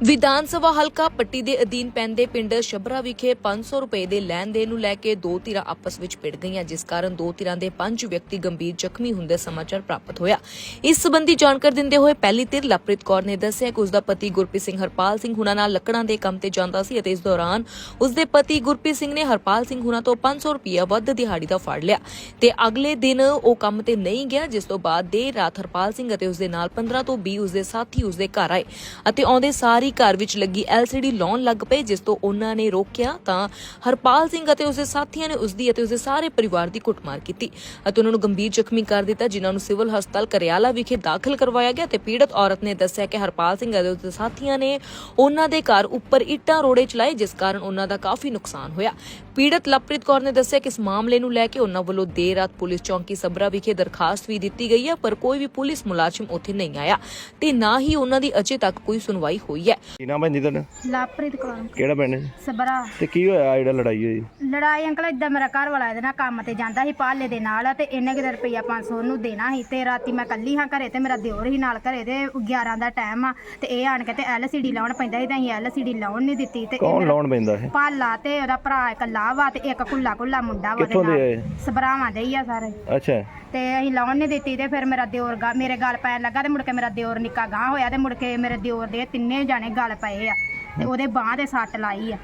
ਵਿਧਾਨ ਸਭਾ ਹਲਕਾ ਪੱਟੀ ਦੇ ਅਧੀਨ ਪੈਂਦੇ ਪਿੰਡ ਸ਼ਬਰਾ ਵਿਖੇ 500 ਰੁਪਏ ਦੇ ਲੈਣ ਦੇਣ ਨੂੰ ਲੈ ਕੇ ਦੋ ਧਿਰਾਂ ਆਪਸ ਵਿੱਚ ਭਿੜ ਗਈਆਂ, ਜਿਸ ਕਾਰਨ ਦੋ ਧਿਰਾਂ ਦੇ ਪੰਜ ਵਿਅਕਤੀ ਗੰਭੀਰ ਜ਼ਖਮੀ ਹੁੰਦੇ ਸਮਾਚਾਰ ਪ੍ਰਾਪਤ ਹੋਇਆ। ਇਸ ਸੰਬੰਧੀ ਜਾਣਕਾਰੀ ਦਿੰਦੇ ਹੋਏ ਪਹਿਲੀ ਧਿਰ ਲਵਪ੍ਰੀਤ ਕੌਰ ਨੇ ਦੱਸਿਆ ਕਿ ਉਸ ਦਾ ਪਤੀ ਗੁਰਪ੍ਰੀਤ ਸਿੰਘ ਹਰਪਾਲ ਸਿੰਘ ਹੁਣਾਂ ਨਾਲ ਲੱਕੜਾਂ ਦੇ ਕੰਮ ਤੇ ਜਾਂਦਾ ਸੀ ਅਤੇ ਇਸ ਦੌਰਾਨ ਉਸ ਦੇ ਪਤੀ ਗੁਰਪ੍ਰੀਤ ਸਿੰਘ ਨੇ ਹਰਪਾਲ ਸਿੰਘ ਹੁਣਾਂ ਤੋਂ 500 ਰੁਪਏ ਵੱਧ ਦਿਹਾੜੀ ਦਾ ਫੜ ਲਿਆ ਤੇ ਅਗਲੇ ਦਿਨ ਉਹ ਕੰਮ ਤੇ ਨਹੀਂ ਗਿਆ, ਜਿਸ ਤੋਂ ਬਾਅਦ ਦੇਰ ਰਾਤ ਹਰਪਾਲ ਸਿੰਘ ਅਤੇ ਉਸ ਦੇ ਨਾਲ 15 ਤੋਂ 20 ਉਸ ਦੇ ਸਾਥੀ ਉਸ ਦੇ ਘਰ ਆਏ ਅਤੇ ਆਉਂਦੇ ਸਾਰੀ ਘਰ ਵਿੱਚ ਲੱਗੀ LCD ਲਾਉਣ ਲੱਗ ਪਏ, ਜਿਸ ਤੋਂ ਉਹਨਾਂ ਨੇ ਰੋਕਿਆ। ਤਾਂ ਹਰਪਾਲ ਸਿੰਘ ਅਤੇ ਉਸਦੇ ਸਾਥੀਆਂ ਨੇ ਉਸਦੀ ਅਤੇ ਉਸਦੇ ਸਾਰੇ ਪਰਿਵਾਰ ਦੀ ਕੁੱਟਮਾਰ ਕੀਤੀ ਅਤੇ ਉਹਨਾਂ ਨੂੰ ਗੰਭੀਰ ਜ਼ਖਮੀ ਕਰ ਦਿੱਤਾ, ਜਿਨ੍ਹਾਂ ਨੂੰ ਸਿਵਲ ਹਸਪਤਾਲ ਕਰਿਆਲਾ ਵਿਖੇ ਦਾਖਲ ਕਰਵਾਇਆ ਗਿਆ ਤੇ ਪੀੜਤ ਔਰਤ ਨੇ ਦੱਸਿਆ ਕਿ ਹਰਪਾਲ ਸਿੰਘ ਅਤੇ ਉਸਦੇ ਸਾਥੀਆਂ ਨੇ ਉਹਨਾਂ ਦੇ ਘਰ ਉੱਪਰ ਇੱਟਾਂ ਰੋੜੇ ਚਲਾਏ, ਜਿਸ ਕਾਰਨ ਉਹਨਾਂ ਦਾ ਕਾਫੀ ਨੁਕਸਾਨ ਹੋਇਆ। ਪੀੜਤ ਲਵਪ੍ਰੀਤ ਕੌਰ ਨੇ ਦੱਸਿਆ ਕਿ ਇਸ ਮਾਮਲੇ ਨੂੰ ਲੈ ਕੇ ਉਹਨਾਂ ਵੱਲੋਂ ਦੇਰ ਰਾਤ ਪੁਲਿਸ ਚੌਂਕੀ ਸਬਰਾ ਵਿਖੇ ਦਰਖਾਸਤ ਵੀ ਦਿੱਤੀ ਗਈ ਹੈ, ਪਰ ਕੋਈ ਵੀ ਪੁਲਿਸ ਮੁਲਾਜ਼ਮ ਉੱਥੇ ਨਹੀਂ ਆਇਆ ਤੇ ਨਾ ਹੀ ਉਹਨਾਂ ਦੀ ਅਜੇ ਤੱਕ ਕੋਈ ਸੁਣਵਾਈ ਹੋਈ ਹੈ। ਕੀ ਨਾਮ ਹੈ ਜੀ ਤੁਹਾਡਾ? ਲਾਪ੍ਰੀਤ ਕੌਰ। ਕਿਹੜਾ ਪਿੰਡ ਹੈ? ਸਬਰਾ ਤੇ ਕੀ ਹੋਇਆ ਜਿਹੜਾ ਲੜਾਈ ਹੋਈ? ਲੜਾਈ ਅੰਕਲ ਇਦਾਂ ਮੇਰਾ ਘਰ ਵਾਲਾ ਇਹਦੇ ਨਾਲ ਕੰਮ ਤੇ ਜਾਂਦਾ ਸੀ ਪਾਲੇ ਦੇ ਨਾਲ ਤੇ ਇਹਨੇ ਕਿਤੇ ਰੁਪਈਆ 500 ਨੂੰ ਦੇਣਾ ਸੀ ਤੇ ਰਾਤੀ ਮੈਂ ਕੱਲੀ ਹਾਂ ਘਰੇ ਤੇ ਮੇਰਾ ਦਿਓਰ ਹੀ ਨਾਲ ਘਰੇ ਤੇ 11 ਦਾ ਟਾਈਮ ਆ ਤੇ ਇਹ ਆਣ ਕੇ ਤੇ LCD ਲਾਉਣ ਪੈਂਦਾ ਸੀ ਤਾਂ ਅਸੀਂ LCD ਲਾਉਣ ਨਹੀਂ ਦਿੱਤੀ ਤੇ ਕੌਣ ਲਾਉਣ ਪੈਂਦਾ ਹੈ ਪਾਲਾ ਤੇ ਉਹਦਾ ਭਰਾ ਇਕੱਲਾ ਵਾ ਤੇ ਇੱਕ ਕੁੱਲਾ ਕੁੱਲਾ ਮੁੰਡਾ ਵਾ ਕਿੱਥੋਂ ਦੇ ਆਏ? ਸਬਰਾਵਾਂ ਦੇ ਹੀ ਆ ਸਾਰੇ। ਅੱਛਾ। ਤੇ ਅਸੀਂ ਲਾਉਣ ਨਹੀਂ ਦਿੱਤੀ ਤੇ ਫਿਰ ਮੇਰਾ ਦਿਓਰ ਗਾ ਮੇਰੇ ਗਲ ਪੈਣ ਲੱਗਾ ਤੇ ਮੁੜ ਕੇ ਮੇਰਾ ਦਿਓਰ ਨਿੱਕਾ ਗਾਂ ਹੋਇਆ ਤੇ ਮੁੜ ਕੇ ਮੇਰੇ ਦਿਓਰ ਦੇ ਤਿੰਨੇ ਜਾਣੇ ਗਲ ਪਏ ਆ ਤੇ ਉਹਦੇ ਬਾਹ ਤੇ ਸੱਟ ਲਾਈ ਆ।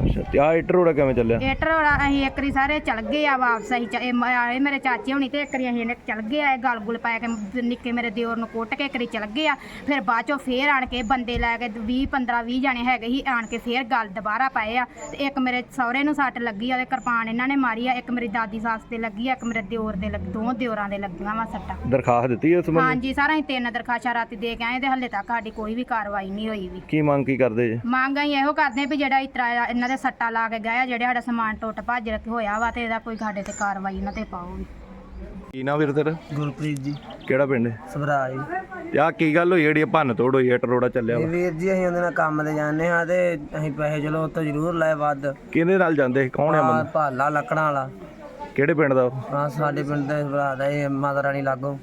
ਅੱਛਾ ਤੇ ਆ ਇੱਟ ਰੋੜਾ ਕਿਵੇਂ ਚੱਲਿਆ? ਏਟਰ ਵਾਲਾ ਅਸੀਂ ਇੱਕ ਵਾਰੀ ਸਾਰੇ ਚਲ ਗਏ ਆ ਵਾਪਸ ਅਸੀਂ ਚ- ਇਹ ਮ- ਆਏ ਮੇਰੇ ਚਾਚੇ ਹੋਣੀ ਤੇ ਇੱਕ ਵਾਰੀ ਅਸੀਂ ਇਹਨੇ ਚਲ ਗਏ ਆ ਇਹ ਗਲ ਗੁਲ ਪਾ ਕੇ ਮ- ਨਿੱਕੇ ਮੇਰੇ ਦਿਓਰ ਨੂੰ ਕੁੱਟ ਕੇ ਇੱਕ ਵਾਰੀ ਚਲ ਗਏ ਆ ਫਿਰ ਬਾਅਦ ਚੋਂ ਫੇਰ ਆਣ ਕੇ ਬੰਦੇ ਲੈ ਕੇ 20 15 20 ਜਾਣੇ ਹੈਗੇ ਸੀ ਆਣ ਕੇ ਫੇਰ ਗਲ ਦੁਬਾਰਾ ਪਾਏ ਆ ਤੇ ਇੱਕ ਮੇਰੇ ਸਹੁਰੇ ਨੂੰ ਸੱਟ ਲੱਗੀ ਆ ਤੇ ਕਿਰਪਾਨ ਇਹਨਾਂ ਨੇ ਮਾਰੀ ਆ ਇੱਕ ਮੇਰੀ ਦਾਦੀ ਸੱਸ ਤੇ ਲੱਗੀ ਆ ਇੱਕ ਮੇਰੇ ਦਿਓਰ ਦੇ ਲੱਗ ਦੋ ਦਿਓਰਾਂ ਦੇ ਲੱਗੀਆਂ ਵਾ ਸੱਟਾਂ। ਦਰਖਾਸਤ ਦਿੱਤੀ ਇਸ ਸੰਬੰਧੀ? ਹਾਂਜੀ ਸਾਰਾ ਅਸੀਂ ਤਿੰਨ ਦਰਖਾਸ਼ਾਂ ਰਾਤੀ ਦੇ ਕੇ ਆਏ ਤੇ ਹੱਲੇ ਤੱਕ ਸਾਡੀ ਕੋਈ ਵੀ ਕਾਰਵਾਈ ਨਹੀਂ ਹੋਈ ਵੀ। ਕੀ ਮੰਗ ਕੀ ਕਰਦੇ ਜੀ? ਮੰਗ ਅਸੀਂ ਇਹੋ ਕਰਦੇ ਹਾਂ ਵੀ ਜਿਹੜਾ ਇਸ ਤਰ੍ਹਾਂ ਇਹਨਾਂ ਦੇ ਸੱਟਾ ਲਾ ਕੇ ਗਿਆ ਜਿਹੜਾ ਸਾਡਾ ਸਮਾਨ ਟੁੱਟ ਭੱਜ ਹੋਇਆ ਵਾ ਤੇ ਇਹਦਾ ਕੋਈ ਸਾਡੇ ਤੇ ਕਾਰਵਾਈ ਇਹਨਾਂ ਤੇ ਪਾਓ ਵੀ। ਕੀ ਨਾਮ ਵੀਰ ਤੇਰਾ? ਗੁਰਪ੍ਰੀਤ ਜੀ। ਕਿਹੜਾ ਪਿੰਡ ਹੈ? ਸਭਰਾਜ ਤੇ ਆ ਕੀ ਗੱਲ ਹੋਈ ਜਿਹੜੀ ਇਹ ਭੰਨ ਤੋੜ ਹੋਈ ਇੱਟ ਰੋੜਾ ਚੱਲਿਆ ਵਾ? ਵੀਰ ਜੀ ਅਸੀਂ ਉਹਦੇ ਨਾਲ ਕੰਮ ਤੇ ਜਾਂਦੇ ਹਾਂ ਤੇ ਅਸੀਂ ਪੈਸੇ ਚਲੋ ਉੱਥੋਂ ਜ਼ਰੂਰ ਲਏ ਵੱਧ। ਕਿਹਦੇ ਨਾਲ ਜਾਂਦੇ ਸੀ? ਕੌਣ ਹੈ ਆਹ ਬੰਦਾ? ਭਾਲਾ ਲੱਕੜਾਂ ਵਾਲਾ। ਕਿਹੜੇ ਪਿੰਡ ਦਾ ਉਹ? ਆ ਸਾਡੇ ਪਿੰਡ ਦੇ ਭਰਾ ਦਾ ਇਹ ਮਾਤਾ ਰਾਣੀ ਲਾਗੋ।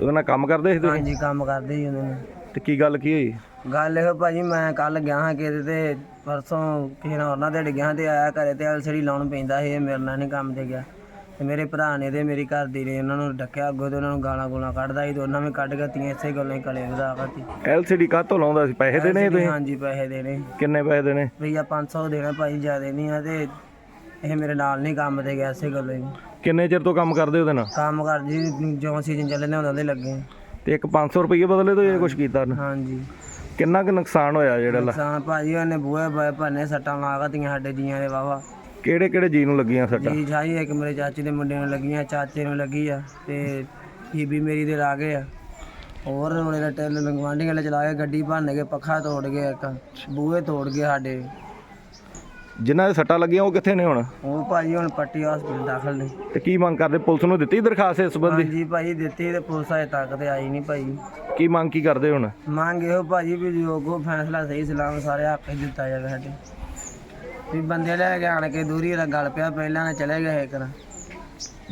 ਉਹਦੇ ਨਾਲ ਕੰਮ ਕਰਦੇ ਸੀ ਤੁਸੀਂ? ਹਾਂਜੀ ਕੰਮ ਕਰਦੇ ਸੀ ਉਹਦੇ ਨਾਲ। ਤੇ ਕੀ ਗੱਲ ਕੀ ਹੋਈ? ਗੱਲ ਇਹੋ ਭਾਜੀ ਮੈਂ ਕੱਲ ਗਿਆ ਹਾਂ ਕਿਤੇ ਤੇ ਪਰਸੋਂ ਕਿਸੇ ਨਾਲ ਉਹਨਾਂ ਦੇ ਗਿਆ ਤੇ ਆਇਆ ਘਰੇ ਤੇ ਐਲਸੀਡੀ ਲਾਉਣ ਪੈਂਦਾ ਸੀ ਇਹ ਮੇਰੇ ਨਾਲ ਨਹੀਂ ਕੰਮ ਤੇ ਗਿਆ। ਤੇ ਮੇਰੇ ਭਰਾ ਨੇ ਤੇ ਮੇਰੀ ਘਰ ਦੀ ਨੇ ਉਹਨਾਂ ਨੂੰ ਡੱਕਿਆ ਅੱਗੋਂ ਤੇ ਉਹਨਾਂ ਨੂੰ ਗਾਲਾਂ ਗੋਲਾਂ ਕੱਢਦਾ ਸੀ ਤੇ ਉਹਨਾਂ ਵੀ ਕੱਢ ਕੇ ਤੀਆਂ ਇਸੇ ਗੱਲਾਂ ਹੀ ਕਲੇ ਵਧਾ ਕਰਤੀ ਐਲਸੀਡੀ ਕਾਹਤੋਂ ਲਾਉਂਦਾ ਸੀ? ਪੈਸੇ ਦੇਣੇ ਤੁਸੀਂ? ਹਾਂਜੀ ਪੈਸੇ ਦੇਣੇ। ਕਿੰਨੇ ਪੈਸੇ ਦੇਣੇ? ਭਈਆ 500 ਦੇਣਾ ਭਾਈ ਜ਼ਿਆਦਾ ਨਹੀਂ ਆ ਤੇ ਇਹ ਮੇਰੇ ਨਾਲ ਨਹੀਂ ਕੰਮ ਤੇ ਗਿਆ ਇਸੇ ਗੱਲੋਂ ਹੀ। ਕਿੰਨੇ ਚਿਰ ਤੋਂ ਕੰਮ ਕਰਦੇ ਉਹਦੇ ਨਾਲ? ਕੰਮ ਕਰ ਜੀ ਜਿਉਂ ਸੀਜ਼ਨ ਚੱਲੇ ਨੇ ਉਹਨਾਂ ਦੇ ਲੱਗੇ। ਤੇ ਇੱਕ 500 ਰੁਪਏ ਬਦਲੇ ਤੋਂ ਇਹ ਕੁਝ ਕੀਤਾ ਉਹਨੇ? ਹਾਂਜੀ। ਕਿੰਨਾ ਕੁ ਨੁਕਸਾਨ ਹੋਇਆ ਜਿਹੜਾ ਲਾ- ਨੁਕਸਾਨ ਭਾਜੀ ਉਹਨੇ ਬੂਹੇ ਬਾਏ ਭੰਨੇ ਸੱਟਾਂ ਲਾ ਦਿੱਤੀਆਂ ਸਾਡੇ ਜੀਆਂ ਦੇ ਵਾਵਾ ਕਿਹੜੇ ਕਿਹੜੇ ਜੀ ਨੂੰ ਲੱਗੀਆਂ ਸੱਟਾਂ? ਜੀ ਛਾਈ ਇੱਕ ਮੇਰੇ ਚਾਚੇ ਦੇ ਮੁੰਡੇ ਨੂੰ ਲੱਗੀਆਂ ਚਾਚੇ ਨੂੰ ਲੱਗੀ ਆ ਤੇ ਬੀਬੀ ਮੇਰੀ ਦੇ ਲਾ ਗਏ ਆ। ਹੋਰ ਉਹਨੇ ਦਾ ਟੈਲ ਲੰਗਵਾਂਡੀ ਵਾਲੇ ਚਲਾ ਕੇ ਗੱਡੀ ਭੰਨ ਕੇ ਪੱਖਾ ਤੋੜ ਗਏ ਇੱਕ ਬੂਹੇ ਤੋੜ ਗਏ ਸਾਡੇ। ਜਿਨ੍ਹਾਂ ਦੇ ਸੱਟਾਂ ਲੱਗੀਆਂ ਉਹ ਕਿੱਥੇ ਨੇ ਹੁਣ? ਉਹ ਭਾਜੀ ਹੁਣ ਪੱਟੀ ਹਸਪੀਟਲ ਦਾਖਲ ਨੇ। ਤੇ ਕੀ ਮੰਗ ਕਰਦੇ? ਪੁਲਿਸ ਨੂੰ ਦਿੱਤੀ ਦਰਖਾਸਤ ਇਸ ਸੰਬੰਧੀ? ਹਾਂਜੀ ਭਾਜੀ ਦਿੱਤੀ ਤੇ ਪੁਲਿਸ ਅਜੇ ਤੱਕ ਤੇ ਆਈ ਨਹੀਂ ਭਾਜੀ ਕੀ ਮੰਗ ਕੀ ਕਰਦੇ ਹੁਣ? ਮੰਗ ਇਹੋ ਭਾਜੀ ਵੀ ਜੋ ਕੋ ਫੈਸਲਾ ਸਹੀ ਸਲਾਮ ਸਾਰੇ ਹੱਕ 'ਚ ਦਿੱਤਾ ਜਾਵੇ ਸਾਡੇ। ਵੀ ਬੰਦੇ ਲੈ ਕੇ ਆਣ ਕੇ ਦੂਰੀ ਦਾ ਗੱਲ ਪਿਆ ਪਹਿਲਾਂ ਨਾ ਚਲੇ ਗਏ ਇੱਕ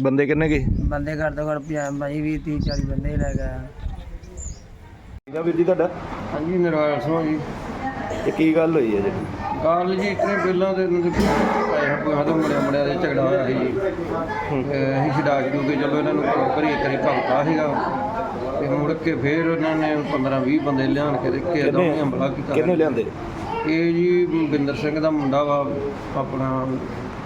ਬੰਦੇ ਕਿੰਨੇ ਗਏ? ਬੰਦੇ ਘੱਟ ਤੋਂ ਘੱਟ ਪਿਆ ਭਾਜੀ 20 30 40 ਬੰਦੇ ਹੀ ਲੈ ਗਏ ਠੀਕ ਆ ਵੀਰ ਜੀ ਤੁਹਾਡਾ? ਹਾਂਜੀ ਨਰਾਇਣ ਸਿੰਘ ਜੀ। ਤੇ ਕੀ ਗੱਲ ਹੋਈ ਹੈ ਜੀ ਗੱਲ ਜੀ ਇਤਨੇ ਪਹਿਲਾਂ ਤੇ ਇਹਨਾਂ ਦੇ ਪੂਸਾ ਤੋਂ ਮੁੰਡਿਆਂ ਮੁੰਡਿਆਂ ਦੇ ਝਗੜਾ ਹੋਇਆ ਸੀ। ਜੀ ਅਸੀਂ ਛਡਾ ਛਡੂ ਕੇ ਚਲੋ ਇਹਨਾਂ ਨੂੰ ਘਰੋਂ ਕਰੀ ਭਗਤਾ ਸੀਗਾ। ਤੇ ਮੁੜ ਕੇ ਫੇਰ ਉਹਨਾਂ ਨੇ 15 20 ਬੰਦੇ ਲਿਆਣ ਕੇ ਕਿਸੇ ਦਾ ਹਮਲਾ ਕੀਤਾ। ਕਿੰਨੇ ਲਿਆਂਦੇ? ਇਹ ਜੀ ਬਿੰਦਰ ਸਿੰਘ ਦਾ ਮੁੰਡਾ ਵਾ ਆਪਣਾ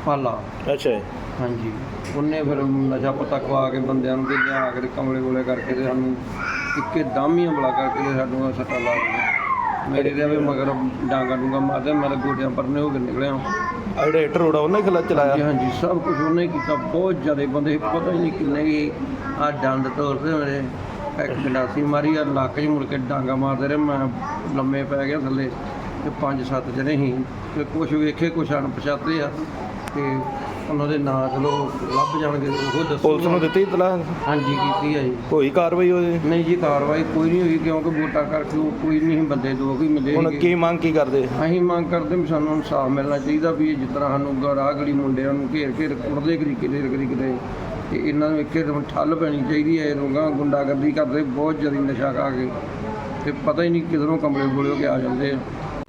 ਪਾਲਾ। ਅੱਛਾ ਜੀ। ਹਾਂਜੀ। ਉਹਨੇ ਫਿਰ ਨਸ਼ਾ ਪਤਾ ਖਵਾ ਕੇ ਬੰਦਿਆਂ ਨੂੰ ਤੇ ਲਿਆ ਕੇ ਕਮਲੇ ਕੋਲੇ ਕਰਕੇ ਤੇ ਸਾਨੂੰ ਇੱਕੇ ਦਮ ਹੀ ਹਮਲਾ ਕਰਕੇ ਤੇ ਸਾਨੂੰ ਸੱਟਾ ਲਾ ਦਿੱਤਾ। ਮੇਰੇ ਦੇ ਵੀ ਮਗਰ ਡਾਂਗਾ ਡੂੰਗਾ ਮਾਰਦੇ ਮੇਰੇ ਗੋਡਿਆਂ ਪਰਨੇ ਹੋ ਕੇ ਨਿਕਲਿਆ। ਆ ਜਿਹੜਾ ਇੱਟ ਰੋੜਾ ਉਹਨੇ ਖਿਲਾ ਹਾਂਜੀ ਚਲਾਇਆ? ਹਾਂਜੀ ਸਭ ਕੁਝ ਉਹਨੇ ਕੀਤਾ। ਬਹੁਤ ਜ਼ਿਆਦਾ ਬੰਦੇ ਸੀ, ਪਤਾ ਹੀ ਨਹੀਂ ਕਿੰਨੇ ਕੀ ਆ ਡੰਡ ਤੋੜਦੇ ਮੇਰੇ ਇੱਕ ਗੰਡਾਸੀ ਮਾਰੀ ਆ ਲੱਕ 'ਚ ਮੁੜ ਕੇ ਡਾਂਗਾ ਮਾਰਦੇ ਰਹੇ। ਮੈਂ ਲੰਮੇ ਪੈ ਗਿਆ ਥੱਲੇ ਤੇ ਪੰਜ ਸੱਤ ਜਣੇ ਸੀ ਤੇ ਕੁਝ ਵੇਖੇ ਕੁਝ ਅਣਪਛਾਤੇ ਆ। ਤੇ ਉਹਨਾਂ ਦੇ ਨਾਂ ਚਲੋ ਲੱਭ ਜਾਣਗੇ ਉਹ ਦੱਸੋ ਪੁਲਿਸ ਨੂੰ ਦਿੱਤੀ ਇਤਲਾਹ? ਹਾਂਜੀ ਕੀਤੀ ਆ ਜੀ। ਹੋਈ ਕਾਰਵਾਈ ਉਹਦੀ? ਨਹੀਂ ਜੀ ਕਾਰਵਾਈ ਕੋਈ ਨਹੀਂ ਹੋਈ ਕਿਉਂਕਿ ਵੋਟਾਂ ਕਰਕੇ ਉਹ ਕੋਈ ਨਹੀਂ ਬੰਦੇ ਦੋ ਵੀ ਮਿਲੇ ਹੁਣ। ਕੀ ਮੰਗ ਕੀ ਕਰਦੇ? ਅਸੀਂ ਮੰਗ ਕਰਦੇ ਵੀ ਸਾਨੂੰ ਇਨਸਾਫ ਮਿਲਣਾ ਚਾਹੀਦਾ ਵੀ ਇਹ ਜਿਸ ਤਰ੍ਹਾਂ ਸਾਨੂੰ ਗਰਾਹ ਗਲੀ ਮੁੰਡਿਆਂ ਨੂੰ ਘੇਰ ਘੇਰ ਕੁੱਟਦੇ ਕਰੀ ਕਿਤੇ ਕਰੀ ਕਿਤੇ। ਤੇ ਇਹਨਾਂ ਨੂੰ ਇੱਕੇ ਦਮ ਠੱਲ ਪੈਣੀ ਚਾਹੀਦੀ ਹੈ ਰੋਗਾ ਗੁੰਡਾਗਰਦੀ ਕਰਦੇ ਬਹੁਤ ਜ਼ਿਆਦਾ ਨਸ਼ਾ ਖਾ ਕੇ। ਤੇ ਪਤਾ ਹੀ ਨਹੀਂ ਕਿਧਰੋਂ ਕਮਰੇ ਬੋਲਿਓ ਕੇ ਆ ਜਾਂਦੇ ਆ।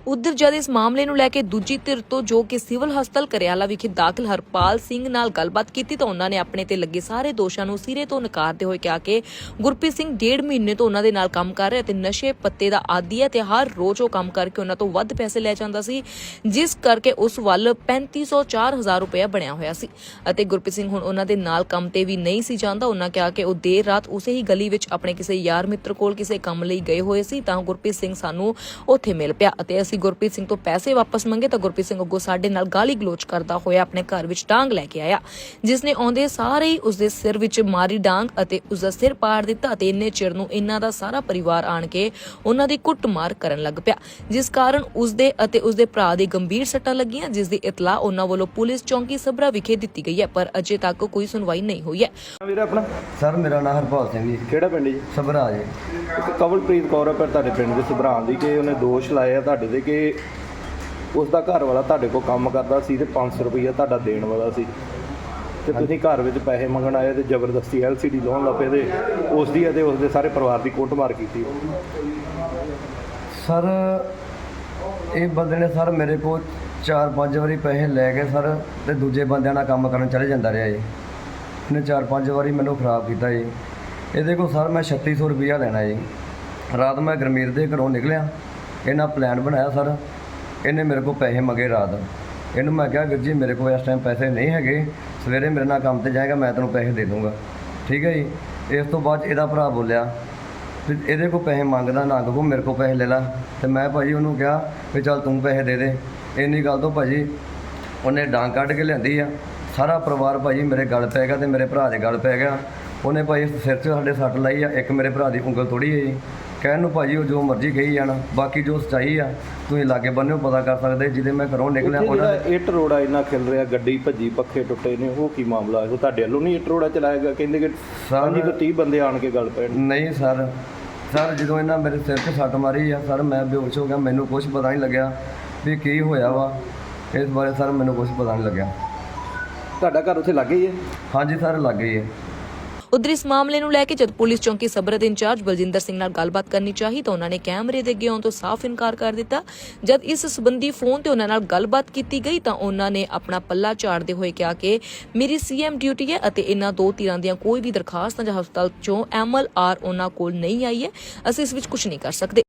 ਉਧਰ ਜਦ ਇਸ ਮਾਮਲੇ ਨੂੰ ਲੈ ਕੇ ਦੂਜੀ ਧਿਰ ਤੋਂ ਜੋ ਕਿ ਸਿਵਲ ਹਸਪਤਾਲ ਕਰਿਆਲਾ ਵਿਖੇ ਦਾਖਲ ਹਰਪਾਲ ਸਿੰਘ ਨਾਲ ਗੱਲਬਾਤ ਕੀਤੀ ਤਾਂ ਉਹਨਾਂ ਨੇ ਆਪਣੇ ਤੇ ਲੱਗੇ ਸਾਰੇ ਦੋਸ਼ਾਂ ਨੂੰ ਸਿਰੇ ਤੋਂ ਨਕਾਰਦੇ ਹੋਏ ਕਿਹਾ ਕਿ ਗੁਰਪ੍ਰੀਤ ਸਿੰਘ ਡੇਢ ਮਹੀਨੇ ਤੋਂ ਉਹਨਾਂ ਦੇ ਨਾਲ ਕੰਮ ਕਰ ਰਿਹਾ ਤੇ ਨਸ਼ੇ ਪੱਤੇ ਦਾ ਆਦੀ ਹੈ ਤੇ ਹਰ ਰੋਜ਼ ਉਹ ਕੰਮ ਕਰਕੇ ਉਹਨਾਂ ਤੋਂ ਵੱਧ ਪੈਸੇ ਲੈ ਜਾਂਦਾ ਸੀ, ਜਿਸ ਕਰਕੇ ਉਸ ਵੱਲ 3500 4000 ਰੁਪਏ ਬਣਿਆ ਹੋਇਆ ਸੀ। ਅਤੇ ਗੁਰਪ੍ਰੀਤ ਸਿੰਘ ਹੁਣ ਉਹਨਾਂ ਦੇ ਨਾਲ ਕੰਮ ਤੇ ਵੀ ਨਹੀਂ ਸੀ ਜਾਂਦਾ। ਉਹਨਾਂ ਕਿਹਾ ਕਿ ਉਹ ਦੇਰ ਰਾਤ ਉਸੇ ਹੀ ਗਲੀ ਵਿੱਚ ਆਪਣੇ ਕਿਸੇ ਯਾਰ ਮਿੱਤਰ ਕੋਲ ਕਿਸੇ ਕੰਮ ਲਈ ਗਏ ਹੋਏ ਸੀ ਤਾਂ ਗੁਰਪ੍ਰੀਤ ਸਿੰਘ ਸਾਨੂੰ ਉੱਥੇ ਮਿਲ ਪਿਆ ਅਤੇ ਅਸੀਂ ਗੁਰਪ੍ਰੀਤ ਸਿੰਘ ਤੋਂ ਪੈਸੇ ਵਾਪਸ ਮੰਗੇ ਤਾਂ ਗੁਰਪ੍ਰੀਤ ਸਿੰਘ ਅੱਗੋਂ ਸਾਡੇ ਨਾਲ ਗਾਲੀ ਗਲੋਚ ਕਰਦਾ ਹੋਇਆ ਆਪਣੇ ਘਰ ਵਿੱਚ ਡਾਂਗ ਲੈ ਕੇ ਆਇਆ ਜਿਸ ਨੇ ਆਉਂਦੇ ਸਾਰੇ ਹੀ ਉਸਦੇ ਸਿਰ ਵਿੱਚ ਮਾਰੀ ਡਾਂਗ ਅਤੇ ਉਸਦਾ ਸਿਰ ਪਾੜ ਦਿੱਤਾ ਅਤੇ ਇੰਨੇ ਚਿਰ ਨੂੰ ਇਹਨਾਂ ਦਾ ਸਾਰਾ ਪਰਿਵਾਰ ਆਣ ਕੇ ਉਹਨਾਂ ਦੀ ਕੁੱਟਮਾਰ ਕਰਨ ਲੱਗ ਪਿਆ ਜਿਸ ਕਾਰਨ ਉਸਦੇ ਅਤੇ ਉਸਦੇ ਭਰਾ ਦੇ ਗੰਭੀਰ ਸੱਟਾਂ ਲੱਗੀਆਂ ਜਿਸ ਦੀ ਇਤਲਾਹ ਉਹਨਾਂ ਵੱਲੋਂ ਪੁਲਿਸ ਚੌਂਕੀ ਸਬਰਾ ਵਿਖੇ ਦਿੱਤੀ ਗਈ ਹੈ ਪਰ ਅਜੇ ਤੱਕ ਕੋਈ ਸੁਣਵਾਈ ਨਹੀਂ ਹੋਈ ਹੈ। ਵੀਰੇ ਆਪਣਾ? ਸਰ ਮੇਰਾ ਨਾਮ ਹਰਪਾਲ ਸਿੰਘ ਜੀ। ਕਿਹੜਾ ਪਿੰਡ ਜੀ? ਸਭਰਾ ਜੀ। ਕਵਲਪ੍ਰੀਤ ਕੌਰ ਹੈ ਪਰ ਤੁਹਾਡੇ ਪਿੰਡ ਦੇ ਸੁਭਰਾਂ ਦੀ ਕਿ ਉਹਨੇ ਦੋਸ਼ ਲਾਏ ਆ ਤੁਹਾਡੇ ਤੇ ਕਿ ਉਸ ਦਾ ਘਰ ਵਾਲਾ ਤੁਹਾਡੇ ਕੋਲ ਕੰਮ ਕਰਦਾ ਸੀ ਤੇ 500 ਰੁਪਈਆ ਤੁਹਾਡਾ ਦੇਣ ਵਾਲਾ ਸੀ। ਤੇ ਤੁਸੀਂ ਘਰ ਵਿੱਚ ਪੈਸੇ ਮੰਗਣ ਆਏ ਤੇ ਜ਼ਬਰਦਸਤੀ ਐਲਸੀਡੀ ਲਾਉਣ ਲੱਪੇ ਤੇ ਉਸ ਦੀ ਅਤੇ ਉਸ ਦੇ ਸਾਰੇ ਪਰਿਵਾਰ ਦੀ ਕੁੱਟਮਾਰ ਕੀਤੀ। ਸਰ ਇਹ ਬੰਦੇ ਨੇ ਸਰ ਮੇਰੇ ਕੋਲ ਚਾਰ ਪੰਜ ਵਾਰੀ ਪੈਸੇ ਲੈ ਕੇ ਸਰ ਤੇ ਦੂਜੇ ਬੰਦਿਆਂ ਨਾਲ ਕੰਮ ਕਰਨ ਚਲੇ ਜਾਂਦਾ ਰਿਹਾ ਜੀ। ਚਾਰ ਪੰਜ ਵਾਰੀ ਮੈਨੂੰ ਖਰਾਬ ਕੀਤਾ ਜੀ। ਇਹਦੇ ਕੋਲ ਸਰ ਮੈਂ 3600 ਰੁਪਈਆ ਲੈਣਾ ਜੀ। ਰਾਤ ਮੈਂ ਗਰਮੀਰ ਦੇ ਘਰੋਂ ਨਿਕਲਿਆ। ਇਹਨਾਂ ਪਲਾਨ ਬਣਾਇਆ ਸਰ। ਇਹਨੇ ਮੇਰੇ ਕੋਲ ਪੈਸੇ ਮੰਗੇ ਰਾਤ। ਇਹਨੂੰ ਮੈਂ ਕਿਹਾ, ਵੀਰ ਜੀ, ਮੇਰੇ ਕੋਲ ਇਸ ਟਾਈਮ ਪੈਸੇ ਨਹੀਂ ਹੈਗੇ। ਸਵੇਰੇ ਮੇਰੇ ਨਾਲ ਕੰਮ ਤੇ ਜਾਏਗਾ, ਮੈਂ ਤੈਨੂੰ ਪੈਸੇ ਦੇ ਦੂੰਗਾ। ਠੀਕ ਹੈ ਜੀ। ਇਸ ਤੋਂ ਬਾਅਦ 'ਚ ਇਹਦਾ ਭਰਾ ਬੋਲਿਆ, ਵੀ ਇਹਦੇ ਕੋਲ ਪੈਸੇ ਮੰਗਦਾ ਨਾ ਕੋ ਮੇਰੇ ਕੋਲ ਪੈਸੇ ਲੈ ਲੈ। ਤੇ ਮੈਂ ਭਾਜੀ ਉਹਨੂੰ ਕਿਹਾ, ਵੀ ਚੱਲ ਤੂੰ ਪੈਸੇ ਦੇ ਦੇ। ਇੰਨੀ ਗੱਲ ਤੋਂ ਭਾਜੀ ਉਹਨੇ ਡਾਂਗ ਕੱਢ ਕੇ ਲਿਆਂਦੀ ਆ। ਸਾਰਾ ਪਰਿਵਾਰ ਭਾਜੀ ਮੇਰੇ ਗਲ ਪੈ ਗਿਆ ਤੇ ਮੇਰੇ ਭਰਾ ਦੇ ਗਲ ਪੈ ਗਿਆ। ਉਹਨੇ ਭਾਜੀ ਸਿਰ 'ਚ ਸਾਡੇ ਸੱਟ ਲਾਈ ਆ ਇੱਕ ਮੇਰੇ ਭਰਾ ਦੀ ਉਂਗਲ ਤੋੜੀ ਹੈ ਜੀ ਕਹਿਣ ਨੂੰ ਭਾਜੀ ਉਹ ਜੋ ਮਰਜ਼ੀ ਕਹੀ ਜਾਣ ਬਾਕੀ ਜੋ ਸੱਚਾਈ ਆ ਤੁਸੀਂ ਲਾਗੇ ਬੰਨਿਓ ਪਤਾ ਕਰ ਸਕਦੇ ਜਿਹਦੇ ਮੈਂ ਘਰੋਂ ਨਿਕਲਿਆ ਉਹਨਾਂ ਜਿਹੜਾ ਇੱਟ ਰੋੜਾ ਇੰਨਾ ਖਿਲ ਰਿਹਾ ਗੱਡੀ ਭੱਜੀ ਪੱਖੇ ਟੁੱਟੇ ਨੇ ਉਹ ਕੀ ਮਾਮਲਾ ਹੈ? ਉਹ ਤੁਹਾਡੇ ਵੱਲੋਂ ਨਹੀਂ ਇੱਟ ਰੋੜਾ ਚਲਾਇਆ ਗਿਆ? ਕਹਿੰਦੇ ਕਿ ਸਰ- ਪੰਜੀ ਤੋਂ 30 ਬੰਦੇ ਆਣ ਕੇ ਗੱਲ ਪੈਣ। ਨਹੀਂ ਸਰ। ਸਰ ਜਦੋਂ ਇਹਨਾਂ ਮੇਰੇ ਸਿਰ 'ਤੇ ਸੱਟ ਮਾਰੀ ਆ ਸਰ ਮੈਂ ਬੇਹੋਸ਼ ਹੋ ਗਿਆ ਮੈਨੂੰ ਕੁਝ ਪਤਾ ਨਹੀਂ ਲੱਗਿਆ ਵੀ ਕੀ ਹੋਇਆ ਵਾ। ਇਸ ਬਾਰੇ ਸਰ ਮੈਨੂੰ ਕੁਝ ਪਤਾ ਨਹੀਂ ਲੱਗਿਆ। ਤੁਹਾਡਾ ਘਰ ਉੱਥੇ ਲੱਗੇ ਹੀ ਹੈ? ਹਾਂਜੀ ਸਰ ਲੱਗ ਗਈ ਹੈ। ਉਧਰ ਇਸ ਮਾਮਲੇ ਨੂੰ ਲੈ ਕੇ ਜਦ ਪੁਲਿਸ ਚੌਂਕੀ ਸਬਰਾ ਦੇ ਇੰਚਾਰਜ ਬਲਜਿੰਦਰ ਸਿੰਘ ਨਾਲ ਗੱਲਬਾਤ ਕਰਨੀ ਚਾਹੀ ਤਾਂ ਉਹਨਾਂ ਨੇ ਕੈਮਰੇ ਦੇ ਅੱਗੇ ਆਉਣ ਤੋਂ ਸਾਫ਼ ਇਨਕਾਰ ਕਰ ਦਿੱਤਾ। ਜਦ ਇਸ ਸਬੰਧੀ ਫੋਨ ਤੇ ਉਹਨਾਂ ਨਾਲ ਗੱਲਬਾਤ ਕੀਤੀ ਗਈ ਤਾਂ ਉਹਨਾਂ ਨੇ ਆਪਣਾ ਪੱਲਾ ਝਾੜਦੇ ਹੋਏ ਕਿਹਾ ਕਿ ਮੇਰੀ ਸੀਐਮ ਡਿਊਟੀ ਹੈ ਅਤੇ ਇਹਨਾਂ ਦੋ ਧਿਰਾਂ ਦੀਆਂ ਕੋਈ ਵੀ ਦਰਖਾਸਤਾਂ ਜਾਂ ਹਸਪਤਾਲ ਚੋਂ ਐਮਐਲਆਰ ਉਹਨਾਂ ਕੋਲ ਨਹੀਂ ਆਈ ਹੈ। ਅਸੀਂ ਇਸ ਵਿੱਚ ਕੁਝ ਨਹੀਂ ਕਰ ਸਕਦੇ।